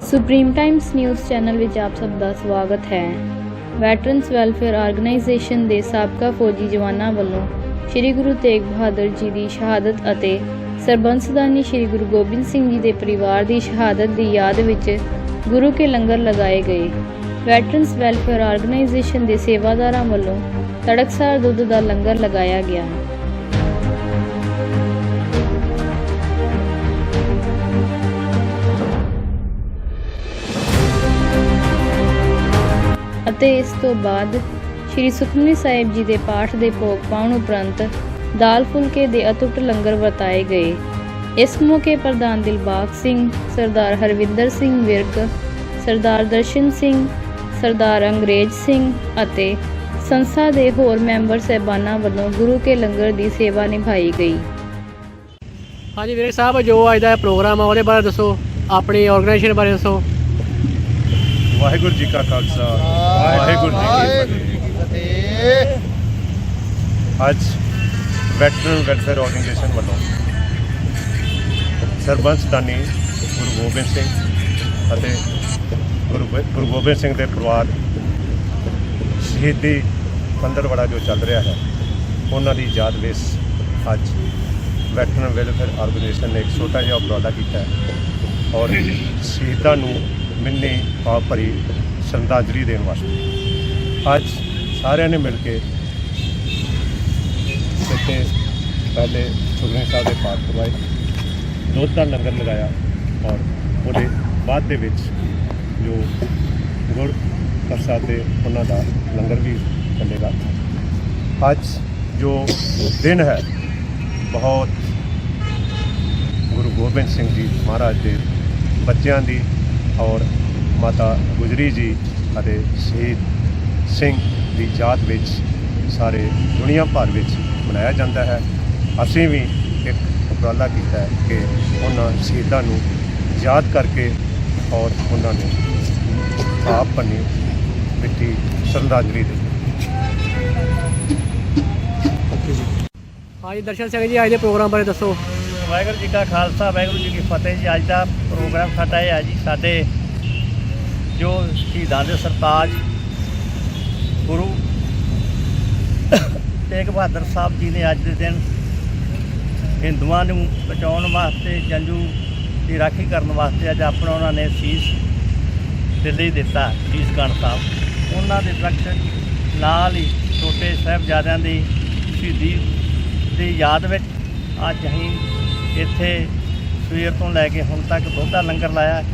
Supreme Times news channel ਵਿੱਚ ਆਪ ਸਭ ਦਾ ਸਵਾਗਤ ਹੈ। ਵੈਟਰਨਸ ਵੈਲਫੇਅਰ ਆਰਗੇਨਾਈਜੇਸ਼ਨ ਦੇ ਸਾਬਕਾ ਫੌਜੀ ਜਵਾਨਾਂ ਵੱਲੋਂ ਸ੍ਰੀ ਗੁਰੂ ਤੇਗ ਬਹਾਦਰ ਜੀ ਦੀ ਸ਼ਹਾਦਤ ਅਤੇ ਸਰਬੰਸਦਾਨੀ ਸ੍ਰੀ ਗੁਰੂ ਗੋਬਿੰਦ ਸਿੰਘ ਜੀ ਦੇ ਪਰਿਵਾਰ ਦੀ ਸ਼ਹਾਦਤ ਦੀ ਯਾਦ ਵਿੱਚ ਗੁਰੂ ਕੇ ਲੰਗਰ ਲਗਾਏ ਗਏ। ਵੈਟਰਨਸ ਵੈਲਫੇਅਰ ਆਰਗੇਨਾਈਜੇਸ਼ਨ ਦੇ ਸੇਵਾਦਾਰਾਂ ਵੱਲੋਂ ਤੜਕਸਾਰ ਦੁੱਧ ਦਾ ਲੰਗਰ ਲਗਾਇਆ ਗਿਆ। ਅਤੇ ਇਸ ਤੋਂ ਬਾਅਦ ਸ੍ਰੀ ਸੁਖਮਨੀ ਸਾਹਿਬ ਜੀ ਦੇ ਪਾਠ ਦੇ ਭੋਗ ਪਾਉਣ ਉਪਰੰਤ ਦਾਲ ਫੁਲਕੇ ਦੇ ਅਤੁੱਟ ਲੰਗਰ ਵਰਤਾਏ ਗਏ। ਇਸ ਮੌਕੇ ਪ੍ਰਧਾਨ ਦਿਲਬਾਗ ਸਿੰਘ, ਸਰਦਾਰ ਹਰਵਿੰਦਰ ਸਿੰਘ ਵਿਰਕ, ਸਰਦਾਰ ਦਰਸ਼ਨ ਸਿੰਘ, ਸਰਦਾਰ ਅੰਗਰੇਜ਼ ਸਿੰਘ ਅਤੇ ਸੰਸਥਾ ਦੇ ਹੋਰ ਮੈਂਬਰ ਸਹਿਬਾਨਾਂ ਵੱਲੋਂ ਗੁਰੂ ਕੇ ਲੰਗਰ ਦੀ ਸੇਵਾ ਨਿਭਾਈ ਗਈ। ਹਾਂਜੀ ਵੀਰੇ ਸਾਹਿਬ, ਜੋ ਅੱਜ ਦਾ ਪ੍ਰੋਗਰਾਮ ਆ ਉਹਦੇ ਬਾਰੇ ਦੱਸੋ, ਆਪਣੀ ਆਰਗੇਨਾਈਜੇਸ਼ਨ ਬਾਰੇ ਦੱਸੋ। ਵਾਹਿਗੁਰੂ ਜੀ ਕਾ ਖਾਲਸਾ ਵਾਹਿਗੁਰੂ ਜੀ ਕੀ ਫਤਿਹ। ਅੱਜ ਵੈਟਰਨ ਵੈਲਫੇਅਰ ਆਰਗੇਨਾਈਜੇਸ਼ਨ ਵੱਲੋਂ ਸਰਬੰਸ ਦਾਨੀ ਗੁਰੂ ਗੋਬਿੰਦ ਸਿੰਘ ਅਤੇ ਗੁਰੂ ਗੁਰੂ ਗੋਬਿੰਦ ਸਿੰਘ ਦੇ ਪਰਿਵਾਰ ਸ਼ਹੀਦੀ ਪੰਦਰਵੜਾ ਜੋ ਚੱਲ ਰਿਹਾ ਹੈ ਉਹਨਾਂ ਦੀ ਯਾਦ ਵਿੱਚ ਅੱਜ ਵੈਟਰਨ ਵੈਲਫੇਅਰ ਆਰਗੇਨਾਈਜੇਸ਼ਨ ਨੇ ਇੱਕ ਛੋਟਾ ਜਿਹਾ ਉਪਰਾਲਾ ਕੀਤਾ ਹੈ ਔਰ ਸ਼ਹੀਦਾਂ ਨੂੰ ਮਿੰਨੀ ਭਾਵ ਭਰੀ ਸ਼ਰਧਾਂਜਲੀ ਦੇਣ ਵਾਸਤੇ। ਅੱਜ ਸਾਰਿਆਂ ਨੇ ਮਿਲ ਕੇ ਇੱਥੇ ਪਹਿਲੇ ਸੁਖਮਨੀ ਸਾਹਿਬ ਦੇ ਪਾਠ ਕਰਵਾਏ, ਦੁੱਧ ਦਾ ਲੰਗਰ ਲਗਾਇਆ ਔਰ ਉਹਦੇ ਬਾਅਦ ਦੇ ਵਿੱਚ ਜੋ ਗੁੜ ਪ੍ਰਸਾਦ ਦੇ ਉਹਨਾਂ ਦਾ ਲੰਗਰ ਵੀ ਚੱਲੇਗਾ। ਅੱਜ ਜੋ ਦਿਨ ਹੈ, ਬਹੁਤ ਗੁਰੂ ਗੋਬਿੰਦ ਸਿੰਘ ਜੀ ਮਹਾਰਾਜ ਦੇ ਬੱਚਿਆਂ ਦੀ ਔਰ ਮਾਤਾ ਗੁਜਰੀ ਜੀ ਅਤੇ ਸ਼ਹੀਦ ਸਿੰਘ ਦੀ ਯਾਦ ਵਿੱਚ ਸਾਰੇ ਦੁਨੀਆ ਭਰ ਵਿੱਚ ਮਨਾਇਆ ਜਾਂਦਾ ਹੈ। ਅਸੀਂ ਵੀ ਇੱਕ ਉਪਰਾਲਾ ਕੀਤਾ ਹੈ ਕਿ ਉਹਨਾਂ ਸ਼ਹੀਦਾਂ ਨੂੰ ਯਾਦ ਕਰਕੇ ਔਰ ਉਹਨਾਂ ਨੂੰ ਆਪ ਪੰਨੀ ਮਿੱਠੀ ਸ਼ਰਧਾਂਜਲੀ ਦੇ ਹਾਂਜੀ, ਦਰਸ਼ਨ ਸਿੰਘ ਜੀ, ਅੱਜ ਦੇ ਪ੍ਰੋਗਰਾਮ ਬਾਰੇ ਦੱਸੋ। ਵਾਹਿਗੁਰੂ ਜੀ ਕਾ ਖਾਲਸਾ, ਵਾਹਿਗੁਰੂ ਜੀ ਕੀ ਫਤਿਹ ਜੀ। ਅੱਜ ਦਾ ਪ੍ਰੋਗਰਾਮ ਸਾਡਾ ਇਹ ਹੈ ਜੀ, ਸਾਡੇ ਜੋ ਸ਼ਹੀਦਾਂ ਦੇ ਸਰਤਾਜ ਗੁਰੂ ਤੇਗ ਬਹਾਦਰ ਸਾਹਿਬ ਜੀ ਨੇ ਅੱਜ ਦੇ ਦਿਨ ਹਿੰਦੂਆਂ ਨੂੰ ਬਚਾਉਣ ਵਾਸਤੇ, ਜੰਜੂ ਦੀ ਰਾਖੀ ਕਰਨ ਵਾਸਤੇ ਅੱਜ ਆਪਣਾ ਉਹਨਾਂ ਨੇ ਸੀਸ ਦਿੱਲੀ ਦਿੱਤਾ, ਸੀਸ ਗਣ ਸਾਹਿਬ। ਉਹਨਾਂ ਦੇ ਦਰਖਤ ਨਾਲ ਹੀ ਛੋਟੇ ਸਾਹਿਬਜ਼ਾਦਿਆਂ ਦੀ ਸ਼ਹੀਦੀ ਦੀ ਯਾਦ ਵਿੱਚ ਅੱਜ ਅਸੀਂ ਇੱਥੇ ਸਵੇਰ ਤੋਂ ਲੈ ਕੇ ਹੁਣ ਤੱਕ ਦਾ ਲੰਗਰ ਲਾਇਆ। ਹੈ।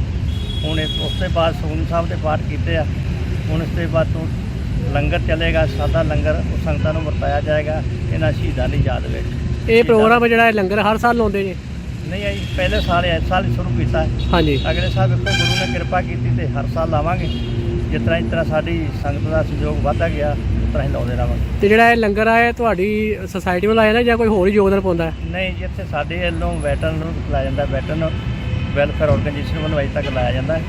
ਹੁਣ ਇਸ ਉਸ ਤੋਂ ਬਾਅਦ ਸੋਨ ਸਾਹਿਬ ਦੇ ਪਾਠ ਕੀਤੇ ਆ। ਹੁਣ ਇਸ ਤੋਂ ਬਾਅਦ ਤੋਂ ਲੰਗਰ ਚੱਲੇਗਾ ਸਾਦਾ ਲੰਗਰ ਉਹ ਸੰਗਤਾਂ ਨੂੰ ਵਰਤਾਇਆ ਜਾਏਗਾ ਇਹਨਾਂ ਸ਼ਹੀਦਾਂ ਦੀ ਯਾਦ ਵਿੱਚ। ਇਹ ਪ੍ਰੋਗਰਾਮ ਜਿਹੜਾ ਇਹ ਲੰਗਰ ਹਰ ਸਾਲ ਲਾਉਂਦੇ ਨੇ? ਨਹੀਂ ਆਈ ਪਹਿਲੇ ਸਾਲ ਇਸ ਸਾਲ ਹੀ ਸ਼ੁਰੂ ਕੀਤਾ। ਹੈ ਹਾਂਜੀ। ਅਗਲੇ ਸਾਲ ਵੇਖੋ ਗੁਰੂ ਨੇ ਕਿਰਪਾ ਕੀਤੀ ਤੇ ਹਰ ਸਾਲ ਲਾਵਾਂਗੇ। ਜਿਸ ਤਰ੍ਹਾਂ ਇਸ ਤਰ੍ਹਾਂ ਸਾਡੀ ਸੰਗਤ ਦਾ ਸਹਿਯੋਗ ਵਧਦਾ ਗਿਆ ਉਸ ਤਰ੍ਹਾਂ ਹੀ ਲਾਉਂਦੇ ਰਹਾਂਗੇ ਤੇ ਜਿਹੜਾ ਇਹ ਲੰਗਰ ਆ ਇਹ ਤੁਹਾਡੀ ਸੁਸਾਇਟੀ ਵੱਲੋਂ ਆਇਆ ਨਾ ਜਾਂ ਕੋਈ ਹੋਰ ਹੀ ਯੋਗਦਾਨ ਪਾਉਂਦਾ ਹੈ? ਨਹੀਂ ਜਿੱਥੇ ਸਾਡੇ ਵੱਲੋਂ ਵੈਟਰਨ ਨੂੰ ਲਾਇਆ ਜਾਂਦਾ ਵੈਟਰਨ ਵੈਲਫੇਅਰ ਆਰਗੇਨਾਈਜੇਸ਼ਨ ਵੱਲੋਂ ਅਜੇ ਤੱਕ ਲਾਇਆ ਜਾਂਦਾ ਹੈ।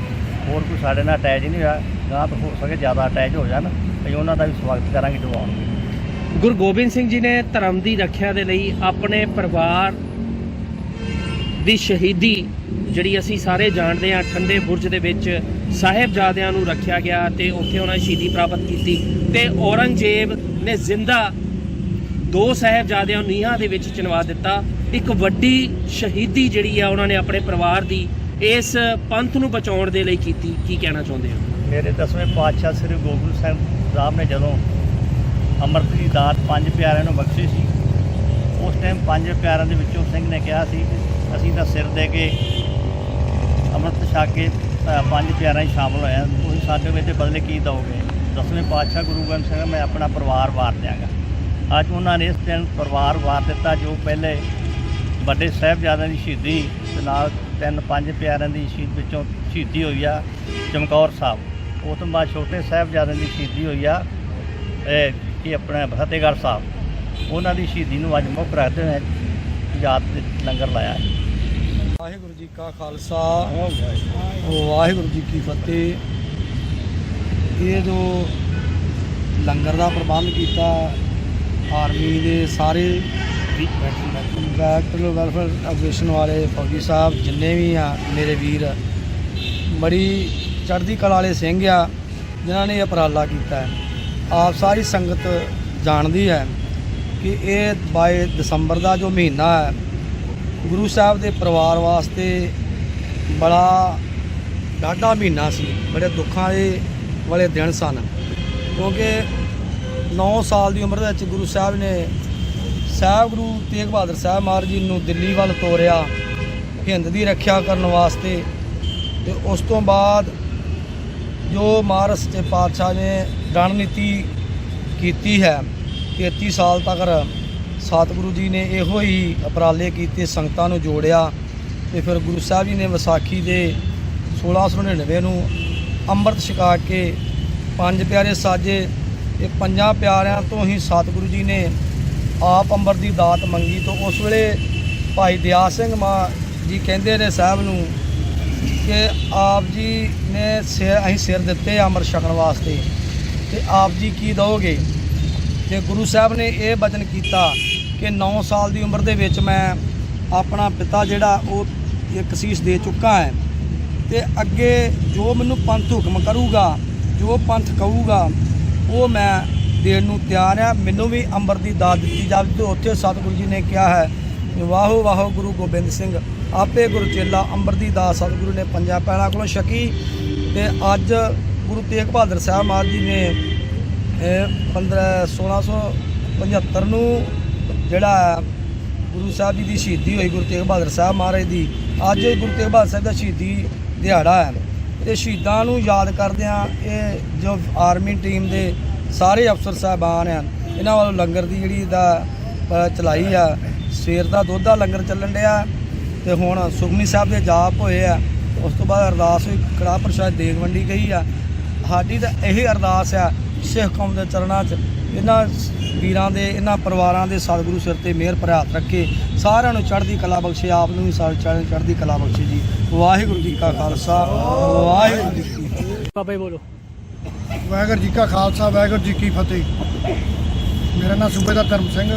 ਹੋਰ ਕੋਈ ਸਾਡੇ ਨਾਲ ਅਟੈਚ ਨਹੀਂ ਹੋਇਆ ਗਾਂ ਤੋਂ ਹੋ ਸਕੇ ਜ਼ਿਆਦਾ ਅਟੈਚ ਹੋ ਜਾਣ। ਅਸੀਂ ਉਹਨਾਂ ਦਾ ਵੀ ਸਵਾਗਤ ਕਰਾਂਗੇ ਜੋ ਆਉਣਗੇ ਗੁਰੂ ਗੋਬਿੰਦ ਸਿੰਘ ਜੀ ਨੇ ਧਰਮ ਦੀ ਰੱਖਿਆ ਦੇ ਲਈ ਆਪਣੇ ਪਰਿਵਾਰ ਦੀ ਸ਼ਹੀਦੀ, ਜਿਹੜੀ ਅਸੀਂ ਸਾਰੇ ਜਾਣਦੇ ਹਾਂ, ਠੰਡੇ ਬੁਰਜ ਦੇ ਵਿੱਚ ਸਾਹਿਬਜ਼ਾਦਿਆਂ ਨੂੰ ਰੱਖਿਆ ਗਿਆ ਤੇ ਉੱਥੇ ਉਹਨਾਂ ਸ਼ਹੀਦੀ ਪ੍ਰਾਪਤ ਕੀਤੀ। ਤੇ ਔਰੰਗਜ਼ੇਬ ਨੇ ਜ਼ਿੰਦਾ ਦੋ ਸਾਹਿਬਜ਼ਾਦਿਆਂ ਨੂੰ ਨੀਹਾਂ ਦੇ ਵਿੱਚ ਚਿਣਵਾ ਦਿੱਤਾ। ਇੱਕ ਵੱਡੀ ਸ਼ਹੀਦੀ ਜਿਹੜੀ ਆ ਉਹਨਾਂ ਨੇ ਆਪਣੇ ਪਰਿਵਾਰ ਦੀ, ਇਸ ਪੰਥ ਨੂੰ ਬਚਾਉਣ ਦੇ ਲਈ ਕੀਤੀ। ਕੀ ਕਹਿਣਾ ਚਾਹੁੰਦੇ ਹੋ? ਮੇਰੇ ਦਸਵੇਂ ਪਾਤਸ਼ਾਹ ਸ੍ਰੀ ਗੋਬਿੰਦ ਸਿੰਘ ਸਾਹਿਬ ਨੇ ਜਦੋਂ ਅੰਮ੍ਰਿਤ ਦੀ ਦਾਤ ਪੰਜ ਪਿਆਰਿਆਂ ਨੂੰ ਬਖਸ਼ੀ ਸੀ, ਉਸ ਟਾਈਮ ਪੰਜ ਪਿਆਰਿਆਂ ਦੇ ਵਿੱਚੋਂ ਸਿੰਘ ਨੇ ਕਿਹਾ ਸੀ ਕਿ ਅਸੀਂ ਤਾਂ ਸਿਰ ਦੇ ਕੇ ਅੰਮ੍ਰਿਤ ਛਕ ਕੇ ਪੰਜ ਪਿਆਰਿਆਂ 'ਚ ਸ਼ਾਮਲ ਹੋਇਆ। ਤੁਸੀਂ ਸਾਡੇ ਵਿੱਚ ਬਦਲੇ ਕੀ ਦਿਓਗੇ। ਦਸਵੇਂ ਪਾਤਸ਼ਾਹ ਗੁਰੂ ਗ੍ਰੰਥ ਸਾਹਿਬ, ਮੈਂ ਆਪਣਾ ਪਰਿਵਾਰ ਵਾਰ ਦਿਆਂਗਾ। ਅੱਜ ਉਹਨਾਂ ਨੇ ਇਸ ਦਿਨ ਪਰਿਵਾਰ ਵਾਰ ਦਿੱਤਾ, ਜੋ ਪਹਿਲੇ ਵੱਡੇ ਸਾਹਿਬਜ਼ਾਦਿਆਂ ਦੀ ਸ਼ਹੀਦੀ ਤੇ ਨਾਲ ਤਿੰਨ ਪੰਜ ਪਿਆਰਿਆਂ ਦੀ ਸ਼ਹੀਦ ਵਿੱਚੋਂ ਸ਼ਹੀਦੀ ਹੋਈ ਆ, ਚਮਕੌਰ ਸਾਹਿਬ। ਉਸ ਤੋਂ ਬਾਅਦ ਛੋਟੇ ਸਾਹਿਬਜ਼ਾਦਿਆਂ ਦੀ ਸ਼ਹੀਦੀ ਹੋਈ ਆ ਇਹ ਕੀ ਆਪਣਾ ਫਤਿਹਗੜ੍ਹ ਸਾਹਿਬ। ਉਹਨਾਂ ਦੀ ਸ਼ਹੀਦੀ ਨੂੰ ਅੱਜ ਮੁੱਖ ਰੱਖਦੇ ਹੋਏ ਯਾਦ ਤੇ ਲੰਗਰ ਲਾਇਆ। ਵਾਹਿਗੁਰੂ ਜੀ ਕਾ ਖਾਲਸਾ। ਵਾਹਿਗੁਰੂ ਜੀ ਕੀ ਫਤਿਹ। ਇਹ ਜੋ ਲੰਗਰ ਦਾ ਪ੍ਰਬੰਧ ਕੀਤਾ, ਆਰਮੀ ਦੇ ਸਾਰੇ ਵੈਟਰਨ ਵੈਲਫੇਅਰ ਐਸੋਸੀਏਸ਼ਨ ਵਾਲੇ ਫੌਜੀ ਸਾਹਿਬ, ਜਿੰਨੇ ਵੀ ਆ, ਮੇਰੇ ਵੀਰ, ਬੜੀ ਚੜ੍ਹਦੀ ਕਲਾ ਵਾਲੇ ਸਿੰਘ ਆ, ਜਿਨ੍ਹਾਂ ਨੇ ਇਹ ਉਪਰਾਲਾ ਕੀਤਾ ਆਪ ਸਾਰੀ ਸੰਗਤ ਜਾਣਦੀ ਹੈ ਕਿ ਇਹ 22 ਦਸੰਬਰ ਦਾ ਜੋ ਮਹੀਨਾ ਹੈ ਗੁਰੂ ਸਾਹਿਬ ਦੇ ਪਰਿਵਾਰ ਵਾਸਤੇ ਬੜਾ ਡਾਢਾ ਮਹੀਨਾ ਸੀ, ਬੜੇ ਦੁੱਖਾਂ ਦੇ ਵਾਲੇ ਦਿਨ ਸਨ। ਕਿਉਂਕਿ 9 ਸਾਲ ਦੀ ਉਮਰ ਦੇ ਵਿੱਚ ਗੁਰੂ ਸਾਹਿਬ ਨੇ ਸਾਹਿਬ ਗੁਰੂ ਤੇਗ ਬਹਾਦਰ ਸਾਹਿਬ ਮਹਾਰਾਜ ਜੀ ਨੂੰ ਦਿੱਲੀ ਵੱਲ ਤੋਰਿਆ, ਹਿੰਦ ਦੀ ਰੱਖਿਆ ਕਰਨ ਵਾਸਤੇ। ਤੇ ਉਸ ਤੋਂ ਬਾਅਦ ਜੋ ਮਹਾਰਾਜ ਸੱਚੇ ਪਾਤਸ਼ਾਹ ਨੇ ਰਣਨੀਤੀ ਕੀਤੀ ਹੈ 33 ਸਾਲ ਤੱਕ ਸਤਿਗੁਰੂ ਜੀ ਨੇ ਇਹੋ ਹੀ ਉਪਰਾਲੇ ਕੀਤੇ, ਸੰਗਤਾਂ ਨੂੰ ਜੋੜਿਆ ਤੇ ਫਿਰ ਗੁਰੂ ਸਾਹਿਬ ਜੀ ਨੇ ਵਿਸਾਖੀ ਦੇ 1699 ਨੂੰ ਅੰਮ੍ਰਿਤ ਛਕਾ ਕੇ ਪੰਜ ਪਿਆਰੇ ਸਾਜੇ ਇਹ ਪੰਜਾਂ ਪਿਆਰਿਆਂ ਤੋਂ ਹੀ ਸਤਿਗੁਰੂ ਜੀ ਨੇ ਆਪ ਅੰਮ੍ਰਿਤ ਦੀ ਦਾਤ ਮੰਗੀ ਤੋਂ ਉਸ ਵੇਲੇ ਭਾਈ ਦਿਆ ਸਿੰਘ ਮਾਂ ਜੀ ਕਹਿੰਦੇ ਨੇ ਸਾਹਿਬ ਨੂੰ ਕਿ ਆਪ ਜੀ ਨੇ ਸਿਰ ਅਸੀਂ ਸਿਰ ਦਿੱਤੇ ਅੰਮ੍ਰਿਤ ਛਕਣ ਵਾਸਤੇ ਤੇ ਆਪ ਜੀ ਕੀ ਦਓਗੇ? ਤੇ ਗੁਰੂ ਸਾਹਿਬ ਨੇ ਇਹ ਬਚਨ ਕੀਤਾ ਕਿ 9 ਸਾਲ ਦੀ ਉਮਰ ਦੇ ਵਿੱਚ ਮੈਂ ਆਪਣਾ ਪਿਤਾ ਜਿਹੜਾ, ਉਹ ਇੱਕ ਸੀਸ ਦੇ ਚੁੱਕਾ ਹੈ। ਤੇ ਅੱਗੇ ਜੋ ਮੈਨੂੰ ਪੰਥ ਹੁਕਮ ਕਰੂਗਾ, ਜੋ ਪੰਥ ਕਹੂਗਾ, ਉਹ ਮੈਂ ਦੇਣ ਨੂੰ ਤਿਆਰ ਆ ਮੈਨੂੰ ਵੀ ਅੰਮ੍ਰਿਤ ਦੀ ਦਾਤ ਦਿੱਤੀ ਜਾਵੇ ਤੇ ਉੱਥੇ ਸਤਿਗੁਰੂ ਜੀ ਨੇ ਕਿਹਾ ਹੈ, ਵਾਹੋ ਵਾਹੋ ਗੁਰੂ ਗੋਬਿੰਦ ਸਿੰਘ, ਆਪੇ ਗੁਰੂ ਚੇਲਾ ਅੰਮ੍ਰਿਤ ਦੀ ਦਾਤ ਸਤਿਗੁਰੂ ਨੇ ਪੰਜਾਂ ਪੈਣਾ ਕੋਲੋਂ ਛਕੀ। ਤੇ ਅੱਜ ਗੁਰੂ ਤੇਗ ਬਹਾਦਰ ਸਾਹਿਬ ਮਹਾਰਾਜ ਜੀ ਨੇ, ਇਹ 15 1675 ਨੂੰ ਜਿਹੜਾ ਗੁਰੂ ਸਾਹਿਬ ਜੀ ਦੀ ਸ਼ਹੀਦੀ ਹੋਈ, ਗੁਰੂ ਤੇਗ ਬਹਾਦਰ ਸਾਹਿਬ ਮਹਾਰਾਜ ਦੀ, ਅੱਜ ਗੁਰੂ ਤੇਗ ਬਹਾਦਰ ਸਾਹਿਬ ਦਾ ਸ਼ਹੀਦੀ ਦਿਹਾੜਾ ਹੈ। ਤੇ ਸ਼ਹੀਦਾਂ ਨੂੰ ਯਾਦ ਕਰਦਿਆਂ ਇਹ ਜੋ ਆਰਮੀ ਟੀਮ ਦੇ ਸਾਰੇ ਅਫਸਰ ਸਾਹਿਬਾਨ ਆ ਇਹਨਾਂ ਵੱਲੋਂ ਲੰਗਰ ਦੀ ਜਿਹੜੀ ਦਾ ਚਲਾਈ ਆ। ਸਵੇਰ ਦਾ ਦੁੱਧ ਦਾ ਲੰਗਰ ਚੱਲਣ ਡਿਆ ਤੇ ਹੁਣ ਸੁਖਮਨੀ ਸਾਹਿਬ ਦੇ ਜਾਪ ਹੋਏ ਆ, ਉਸ ਤੋਂ ਬਾਅਦ ਅਰਦਾਸ ਹੋਈ, ਕੜਾਹ ਪ੍ਰਸ਼ਾਦ ਦੇਗ ਵੰਡੀ ਗਈ ਆ। ਸਾਡੀ ਤਾਂ ਇਹੀ ਅਰਦਾਸ ਆ, ਸਿੱਖ ਕੌਮ ਦੇ ਚਰਨਾਂ 'ਚ, ਇਹਨਾਂ ਵੀਰਾਂ ਦੇ ਇਹਨਾਂ ਪਰਿਵਾਰਾਂ ਦੇ ਸਤਿਗੁਰੂ ਸਿਰ ਤੇ ਮਿਹਰ ਭਰਿਆ ਹੱਥ ਰੱਖੇ। ਸਾਰਿਆਂ ਨੂੰ ਚੜ੍ਹਦੀ ਕਲਾ ਬਖਸ਼ੇ ਆਪ ਨੂੰ ਵੀ ਸਾਰੀ ਚੜ੍ਹ- ਚੜ੍ਹਦੀ ਕਲਾ ਬਖਸ਼ੇ ਜੀ। ਵਾਹਿਗੁਰੂ ਜੀ ਕਾ ਖਾਲਸਾ ਵਾਹਿਗੁਰੂ ਜੀ ਕੀ ਫਤਿਹ। ਬਾਬਾ ਜੀ ਬੋਲੋ। ਵਾਹਿਗੁਰੂ ਜੀ ਕਾ ਖਾਲਸਾ ਵਾਹਿਗੁਰੂ ਜੀ ਕੀ ਫਤਿਹ। ਮੇਰਾ ਨਾਮ Subedar Dharam Singh.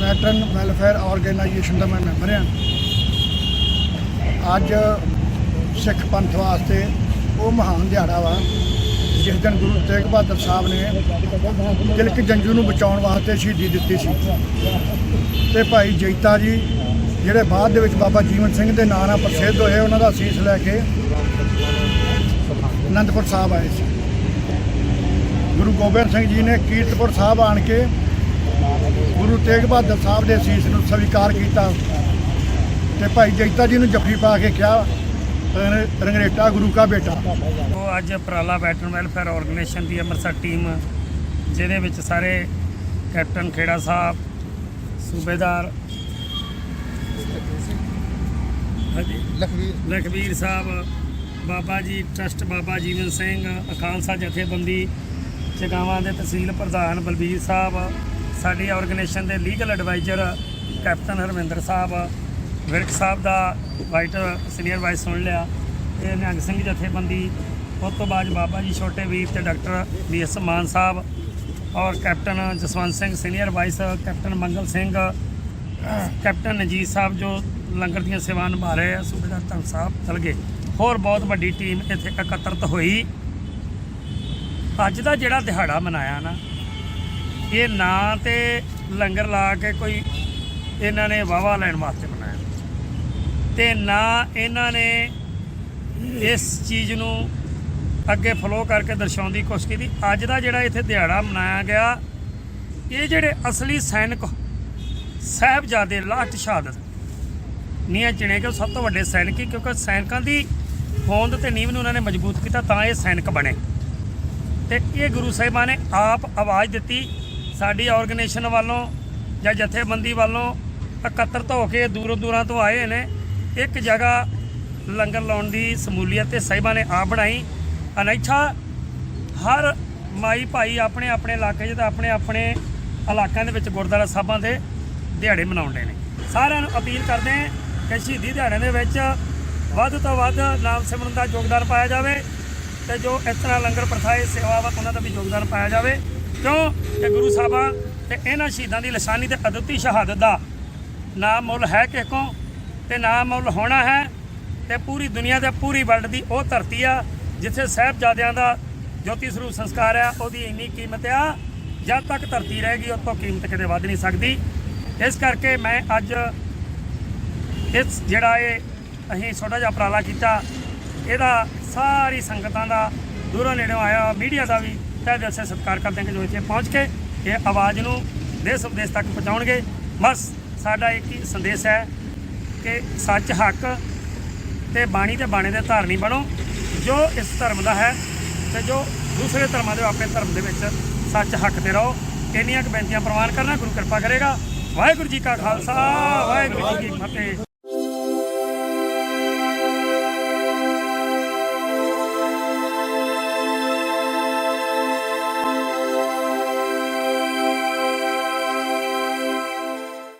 Veteran welfare organisation ਦਾ ਮੈਂ ਮੈਂਬਰ ਹਾਂ। ਅੱਜ ਸਿੱਖ ਪੰਥ ਵਾਸਤੇ ਉਹ ਮਹਾਨ ਦਿਹਾੜਾ ਵਾ। ਜਿਸ ਦਿਨ ਗੁਰੂ ਤੇਗ ਬਹਾਦਰ ਸਾਹਿਬ ਨੇ ਤਿਲਕ ਜੰਜੂ ਨੂੰ ਬਚਾਉਣ ਵਾਸਤੇ ਸ਼ਹੀਦੀ ਦਿੱਤੀ ਸੀ। ਤੇ ਭਾਈ ਜੈਤਾ ਜੀ, ਜਿਹੜੇ ਬਾਅਦ ਦੇ ਵਿੱਚ ਬਾਬਾ ਜੀਵਨ ਸਿੰਘ ਦੇ ਨਾਂ ਨਾਲ ਪ੍ਰਸਿੱਧ ਹੋਏ, ਉਹਨਾਂ ਦਾ ਸੀਸ ਲੈ ਕੇ ਅਨੰਦਪੁਰ ਸਾਹਿਬ ਆਏ ਸੀ। ਗੁਰੂ ਗੋਬਿੰਦ ਸਿੰਘ ਜੀ ਨੇ ਕੀਰਤਪੁਰ ਸਾਹਿਬ ਆਣ ਕੇ ਗੁਰੂ ਤੇਗ ਬਹਾਦਰ ਸਾਹਿਬ ਦੇ ਅਸੀਸ ਨੂੰ ਸਵੀਕਾਰ ਕੀਤਾ। ਤੇ ਭਾਈ ਜੈਤਾ ਜੀ ਨੂੰ ਜੱਫੀ ਪਾ ਕੇ ਕਿਹਾ ਰੰਗਰੇਟਾ ਗੁਰੂ ਕਾ ਬੇਟਾ। ਉਹ ਅੱਜ ਉਪਰਾਲਾ ਵੈਟਰਨ ਵੈਲਫੇਅਰ ਆਰਗੇਨਾਈਜੇਸ਼ਨ ਦੀ ਅੰਮ੍ਰਿਤਸਰ ਟੀਮ ਜਿਹਦੇ ਵਿੱਚ ਸਾਰੇ ਕੈਪਟਨ ਖੇੜਾ ਸਾਹਿਬ ਸੂਬੇਦਾਰ ਲਖਵੀਰ। ਲਖਵੀਰ ਸਾਹਿਬ ਬਾਬਾ ਜੀ ਟਰਸਟ ਬਾਬਾ ਜੀਵਨ ਸਿੰਘ ਅਖਾਲਸਾ ਜਥੇਬੰਦੀ ਚਗਾਵਾਂ ਦੇ ਤਹਿਸੀਲ ਪ੍ਰਧਾਨ ਬਲਬੀਰ ਸਾਹਿਬ ਸਾਡੀ ਆਰਗੇਨਾਈਜੇਸ਼ਨ ਦੇ legal adviser captain Harminder Sahib Virk Sahib ਦਾ ਵਾਈਟ ਸੀਨੀਅਰ ਵਾਈਸ ਸੁਣ ਲਿਆ ਇਹ ਨਿਹੰਗ ਸਿੰਘ ਜਥੇਬੰਦੀ। ਉਸ ਤੋਂ ਬਾਅਦ ਬਾਬਾ ਜੀ ਛੋਟੇ ਵੀਰ ਤੇ doctor B S Mann Sahib ਔਰ captain Jaswant Singh senior vice captain Mangal Singh, captain ਨਜੀਤ ਸਾਹਿਬ ਜੋ ਲੰਗਰ ਦੀਆਂ ਸੇਵਾ ਨਿਭਾ ਰਹੇ ਆ ਸੂਬੇਦਾਰ ਧੰਨ ਸਾਹਿਬ ਚਲ ਗਏ। ਹੋਰ ਬਹੁਤ ਵੱਡੀ ਟੀਮ ਇੱਥੇ ਇਕੱਤਰਤ ਹੋਈ। ਅੱਜ ਦਾ ਜਿਹੜਾ ਦਿਹਾੜਾ ਮਨਾਇਆ ਨਾ, ਇਹ ਨਾ ਤੇ ਲੰਗਰ ਲਾ ਕੇ ਕੋਈ ਇਹਨਾਂ ਨੇ ਵਾਵਾ ਲੈਣ ਵਾਸਤੇ ਤੇ ਨਾ ਇਹਨਾਂ ਨੇ ਇਸ ਚੀਜ਼ ਨੂੰ ਅੱਗੇ ਫਲੋ ਕਰਕੇ ਦਰਸਾਉਣ ਦੀ ਕੋਸ਼ਿਸ਼ ਕੀਤੀ। ਅੱਜ ਦਾ ਜਿਹੜਾ ਇੱਥੇ ਦਿਹਾੜਾ ਮਨਾਇਆ ਗਿਆ, ਇਹ ਜਿਹੜੇ ਅਸਲੀ ਸੈਨਿਕ ਸਾਹਿਬਜ਼ਾਦੇ ਲਾਟ ਸ਼ਹਾਦਤ, ਨੀਹਾਂ ਚਿਣੇ ਕਿ ਸਭ ਤੋਂ ਵੱਡੇ ਸੈਨਿਕ ਹੀ, ਕਿਉਂਕਿ ਸੈਨਿਕਾਂ ਦੀ ਹੋਂਦ ਤੇ ਨੀਂਹ ਨੂੰ ਉਹਨਾਂ ਨੇ ਮਜ਼ਬੂਤ ਕੀਤਾ, ਤਾਂ ਇਹ ਸੈਨਿਕ ਬਣੇ। ਤੇ ਇਹ ਗੁਰੂ ਸਾਹਿਬਾਨ ਨੇ ਆਪ ਆਵਾਜ਼ ਦਿੱਤੀ, ਸਾਡੀ ਆਰਗੇਨਾਈਜੇਸ਼ਨ ਵੱਲੋਂ ਜਾਂ ਜਥੇਬੰਦੀ ਵੱਲੋਂ ਇਕੱਤਰਤ ਹੋ ਕੇ ਦੂਰੋਂ ਦੂਰਾਂ ਤੋਂ ਆਏ ਨੇ। ਇੱਕ ਜਗ੍ਹਾ ਲੰਗਰ ਲਾਉਣ ਦੀ ਸਮੂਲੀਅਤ ਤੇ ਸਾਹਿਬਾਂ ਨੇ ਆਪ ਬਣਾਈ। ਅਨੇਛਾ, ਹਰ ਮਾਈ ਭਾਈ ਆਪਣੇ ਆਪਣੇ ਇਲਾਕੇ 'ਚ ਤਾਂ ਆਪਣੇ ਆਪਣੇ ਇਲਾਕਿਆਂ ਦੇ ਵਿੱਚ ਗੁਰਦੁਆਰਾ ਸਾਹਿਬਾਂ ਦੇ ਦਿਹਾੜੇ ਮਨਾਉਂਦੇ ਨੇ। ਸਾਰਿਆਂ ਨੂੰ ਅਪੀਲ ਕਰਦੇ ਹਾਂ ਕਿ ਸ਼ਹੀਦੀ ਦਿਹਾੜਿਆਂ ਦੇ ਵਿੱਚ ਵੱਧ ਤੋਂ ਵੱਧ ਨਾਮ ਸਿਮਰਨ ਦਾ ਯੋਗਦਾਨ ਪਾਇਆ ਜਾਵੇ ਤੇ ਜੋ ਇਸ ਤਰ੍ਹਾਂ ਲੰਗਰ ਪ੍ਰਥਾ ਇਹ ਸੇਵਾ ਵਾ ਉਹਨਾਂ ਦਾ ਵੀ ਯੋਗਦਾਨ ਪਾਇਆ ਜਾਵੇ। ਕਿਉਂ? ਕਿ ਗੁਰੂ ਸਾਹਿਬਾਂ ਤੇ ਇਹਨਾਂ ਸ਼ਹੀਦਾਂ ਦੀ ਲਸਾਨੀ ਤੇ ਅਦੁੱਤੀ ਸ਼ਹਾਦਤ ਦਾ ਨਾ ਮੁੱਲ ਹੈ ਕਿਸੇ ਕੋ ਤੇ ਨਾ ਹੋਣਾ ਹੈ ਤੇ ਪੂਰੀ ਦੁਨੀਆ ਤੇ ਪੂਰੀ ਵਰਲਡ ਦੀ ਉਹ ਧਰਤੀ ਆ ਜਿੱਥੇ ਸਾਹਿਬਜ਼ਾਦਿਆਂ ਦਾ ਜੋਤੀ ਸਰੂਪ ਸੰਸਕਾਰ ਆ, ਉਹਦੀ ਇੰਨੀ ਕੀਮਤ ਆ, ਜਦ ਤੱਕ ਧਰਤੀ ਰਹੇਗੀ ਉਹ ਤੋਂ ਕੀਮਤ ਕਿਤੇ ਵੱਧ ਨਹੀਂ ਸਕਦੀ। ਇਸ ਕਰਕੇ ਮੈਂ ਅੱਜ ਇਸ ਜਿਹੜਾ ਇਹ ਅਸੀਂ ਛੋਟਾ ਜਿਹਾ ਉਪਰਾਲਾ ਕੀਤਾ, ਇਹਦਾ ਸਾਰੀ ਸੰਗਤਾਂ ਦਾ ਦੂਰੋਂ ਨੇੜੋਂ ਆਇਆ, ਮੀਡੀਆ ਦਾ ਵੀ ਤਹਿ ਦਿਲ ਸੇ ਸਤਿਕਾਰ ਕਰਦੇ ਹਾਂ ਕਿ ਜੋ ਇੱਥੇ ਪਹੁੰਚ ਕੇ ਇਹ ਆਵਾਜ਼ ਨੂੰ ਦੇਸ਼ ਵਿਦੇਸ਼ ਤੱਕ ਪਹੁੰਚਾਉਣਗੇ। ਬਸ ਸਾਡਾ ਇੱਕ ਹੀ ਸੰਦੇਸ਼ ਹੈ ਕਿ ਸੱਚ, ਹੱਕ ਤੇ ਬਾਣੀ ਤੇ ਬਾਣੇ ਦੇ ਧਾਰਨੀ ਬਣੋ, ਜੋ ਇਸ ਧਰਮ ਦਾ ਹੈ ਤੇ ਜੋ ਦੂਸਰੇ ਧਰਮਾਂ ਦੇ ਆਪਣੇ ਧਰਮ ਦੇ ਵਿੱਚ ਸੱਚ, ਹੱਕ ਤੇ ਰਹੋ। ਇੰਨੀਆਂ ਕੁ ਬੇਨਤੀਆਂ ਪ੍ਰਵਾਨ ਕਰਨਾ, ਗੁਰੂ ਕਿਰਪਾ ਕਰੇਗਾ। ਵਾਹਿਗੁਰੂ ਜੀ ਕਾ ਖਾਲਸਾ, ਵਾਹਿਗੁਰੂ ਜੀ ਕੀ ਫਤਿਹ।